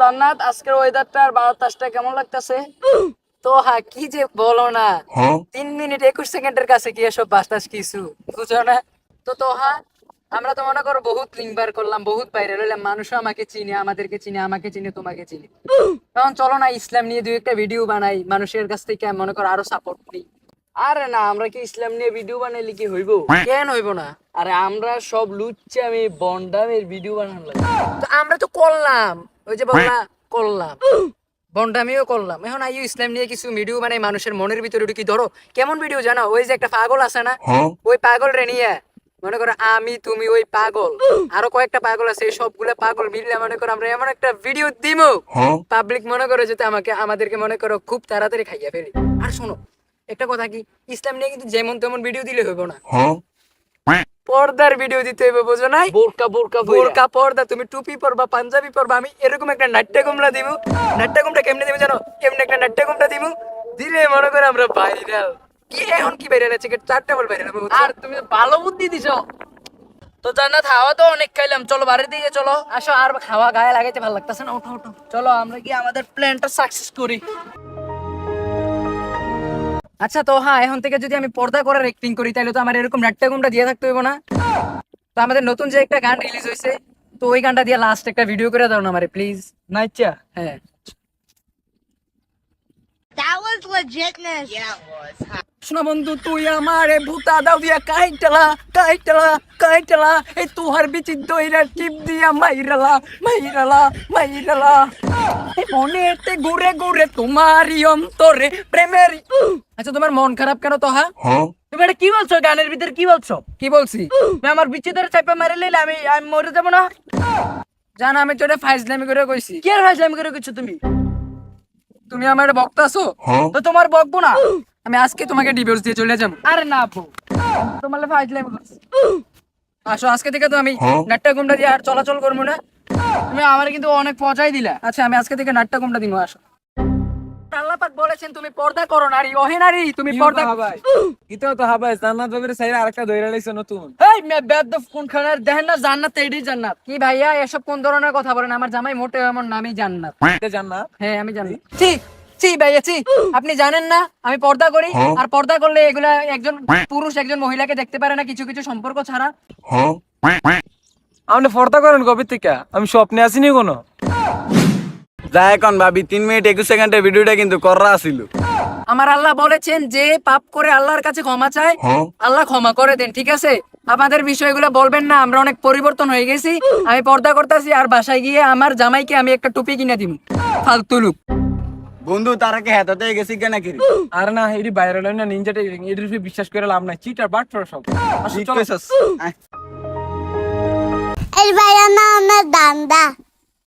জান্নাত আজকের ওয়েদারটা আর বাতাসটা কেমন লাগতেছে? তো হ্যাঁ কি যে বলো না। তিন মিনিট একুশ সেকেন্ডের কাছে কি এসব বাতাস কিছু? বুঝো না? তো তো হ্যাঁ আমরা তো মনে করো বহুত লিঙ্কবার করলাম বহুত বাইরে রইলাম মানুষও আমাকে চিনে আমাদেরকে চিনে আমাকে চিনে তোমাকে চিনে। তখন চলো না ইসলাম নিয়ে দুই একটা ভিডিও বানাই। মানুষের কাছ থেকে মনে করো আরও সাপোর্ট নিই। আরে না আমরা কি ইসলাম নিয়ে ভিডিও বানাইলে কি হইব? কেন হইব না? আরে আমরা সব লুচ্ছি আমি বন্ডামের ভিডিও বানানো তো আমরা তো করলাম। ওই যে বললা করলাম। বন্ডামিও করলাম। এখন আইও ইসলাম নিয়ে কিছু ভিডিও মানে মানুষের মনের ভিতরে ঢুকি। ধরো কেমন ভিডিও জানো? ওই যে একটা পাগল আছে না? ওই পাগল রে নিয়ে মনে করো আমি তুমি ওই পাগল। আরও কয়েকটা পাগল আছে এই সবগুলা পাগল মিললে মনে করো আমরা এমন একটা ভিডিও দিমো। পাবলিক মনে করো যেতে আমাকে আমাদেরকে মনে করো খুব তাড়াতাড়ি খাইয়া ফেলি। আর শোনো একটা কথা কি? ইসলাম নিয়ে কিন্তু যেমন তেমন ভিডিও দিলে হইব না। পর্দার ভিডিও দিতে হইবে বোঝো নাই? বোরকা বোরকা বোরকা পর্দা তুমি টুপি পরবা পাঞ্জাবি পরবা আমি এরকম একটা নাট্য কমলা দিব। নাট্য কমটা কেমনে দিব জানো? কেমনে একটা নাট্য কমটা দিব? দিলে মনে করে আমরা ভাইরাল কি এখন কি ভাইরাল আছে? চারটা বল ভাইরাল আর তুমি তো ভালো বুদ্ধি দিছো। তো জান্নাত হাওয়া তো অনেক খাইলাম। চলো বাড়ির দিকে চলো। আসো আর খাওয়া গায়ে লাগাইতে ভালো লাগতেছে না? ওঠো ওঠো। চলো আমরা কি আমাদের প্ল্যানটা সাকসেস করি। আচ্ছা তো হ্যাঁ এখন থেকে যদি আমি পর্দা করার অ্যাক্টিং করি তাহলে তো আমার এরকম নাট্যগুমটা দিয়ে থাকতে হইব না তো আমাদের নতুন যে একটা গান রিলিজ হয়েছে তো ওই গানটা দিয়ে লাস্ট একটা ভিডিও করে দাও না আমারে প্লিজ নাইচা হ্যাঁ That was legitness. Yeah, it was. শোনা বন্ধু তুই আমারে ভূতা দাও দিয়া কাইটালা কাইটালা কাইটালা। এই তুহার বিচি দইরা টিপ দিয়া মাইরালা মাইরালা মাইরালা। মনেতে ঘুরে ঘুরে তোমারই অন্তরে প্রেমের আচ্ছা তোমার মন খারাপ কেন তো হ্যাঁ? তুমি এটা কি বলছো? গানের ভিতরে কি বলছো? কি বলছি? আমার বিচি ধরে চাপা মারে লইলে আমি আমি মরে যাব না? জানা আমি তো এটা ফাইজলামি করে কইছি। কি আর ফাইজলামি করে কইছো তুমি? তুমি আমার বকতাছো তো তোমার বকবো না? আমি আজকে তোমাকে ডিভোর্স দিয়ে চলে যাব। আরে না আপু তোমার ফাইজলামি আসো আজকে থেকে তো আমি নাট্টা গুমটা দিয়ে আর চলাচল করব না। তুমি আমার কিন্তু অনেক পচাই দিলা। আচ্ছা আমি আজকে থেকে নাট্টা গুমটা দিব আসো। বলেছেন তুমি পর্দা করো নারী ওহে নারী তুমি পর্দা হাবাই ইতো তো হাবাই জান্নাত বাবির সাইরা আরেকটা দইরা লাইছে নতুন। এই মে বেদব কোন খানের দেখেন না জান্নাত এডি জান্নাত। কি ভাইয়া এসব কোন ধরনের কথা বলেন? আমার জামাই মোটে আমার নামই জান্নাত। জান্নাত? হ্যাঁ আমি জানি ছি ছি ভাইয়া ছি আপনি জানেন না আমি পর্দা করি। আর পর্দা করলে এগুলা একজন পুরুষ একজন মহিলাকে দেখতে পারে না কিছু কিছু সম্পর্ক ছাড়া। আপনি ফর্দা করেন কবে থেকে? আমি স্বপ্নে আসিনি কোনো। যা এখন ভাবি তিন মিনিট একুশ সেকেন্ডের ভিডিওটা কিন্তু করা আসিল আমার আল্লাহ বলেছেন যে পাপ করে আল্লাহর কাছে ক্ষমা চায় আল্লাহ ক্ষমা করে দেন ঠিক আছে? আমাদের বিষয়গুলো বলবেন না আমরা অনেক পরিবর্তন হয়ে গেছি। আমি পর্দা করতেছি আর বাসায় গিয়ে আমার জামাইকে আমি একটা টুপি কিনে দিব ফালতু লোক। বন্ধু তারাকে হেতাতে গেছি কেন কি আর না এটি বাইরে লয় না এটির উপরে বিশ্বাস করে লাভ নাই চিটার বাট ফর সব আসো, ঠিক চলো। এই। না আমার danda.